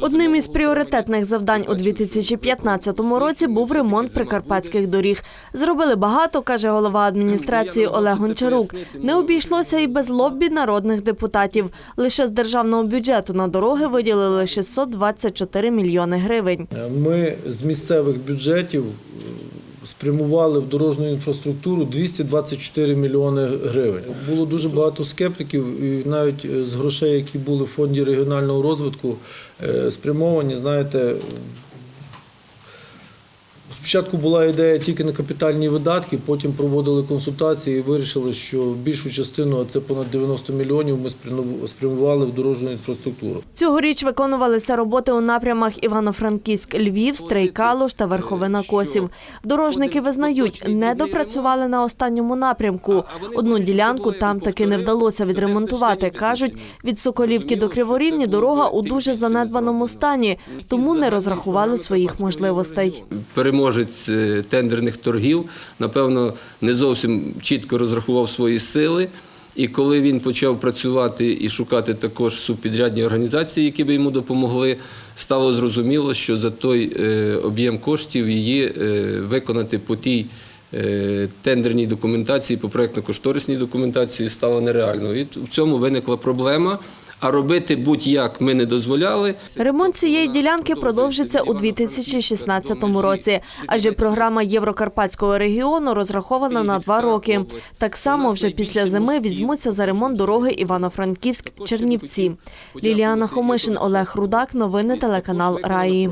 Одним із пріоритетних завдань у 2015 році був ремонт прикарпатських доріг. Зробили багато, каже голова адміністрації Олег Гончарук. Не обійшлося і без лоббі народних депутатів. Лише з державного бюджету на дороги виділили 624 мільйони гривень. Ми з місцевих бюджетів спрямували в дорожню інфраструктуру 224 мільйони гривень. Було дуже багато скептиків, і навіть е, з грошей, які були в фонді регіонального розвитку, е, спрямовані, знаєте. Спочатку була ідея тільки на капітальні видатки, потім проводили консультації і вирішили, що більшу частину, а це понад 90 мільйонів, ми спряму- спрямували в дорожню інфраструктуру. Цьогоріч виконувалися роботи у напрямах Івано-Франківськ, Львів, Стрий Калуш та Верховина Косів. Дорожники визнають, не допрацювали на останньому напрямку. Одну ділянку там таки не вдалося відремонтувати. кажуть, від Соколівки до Криворівні дорога у дуже занедбаному стані, тому не розрахували своїх можливостей. Переможець е, тендерних торгів, напевно, не зовсім чітко розрахував свої сили. І коли він почав працювати і шукати також субпідрядні організації, які би йому допомогли, стало зрозуміло, що за той е, об'єм коштів її е, виконати по тій тендерній документації, по проєктно-кошторисній документації стало нереально. І в цьому виникла проблема. А робити будь-як ми не дозволяли. Ремонт цієї ділянки продовжиться у 2016 році, адже програма Єврокарпатського регіону розрахована на два роки. Так само вже після зими візьмуться за ремонт дороги Івано-Франківськ-Чернівці. Ліліана Хомишин, Олег Рудак. Новини телеканал Раї.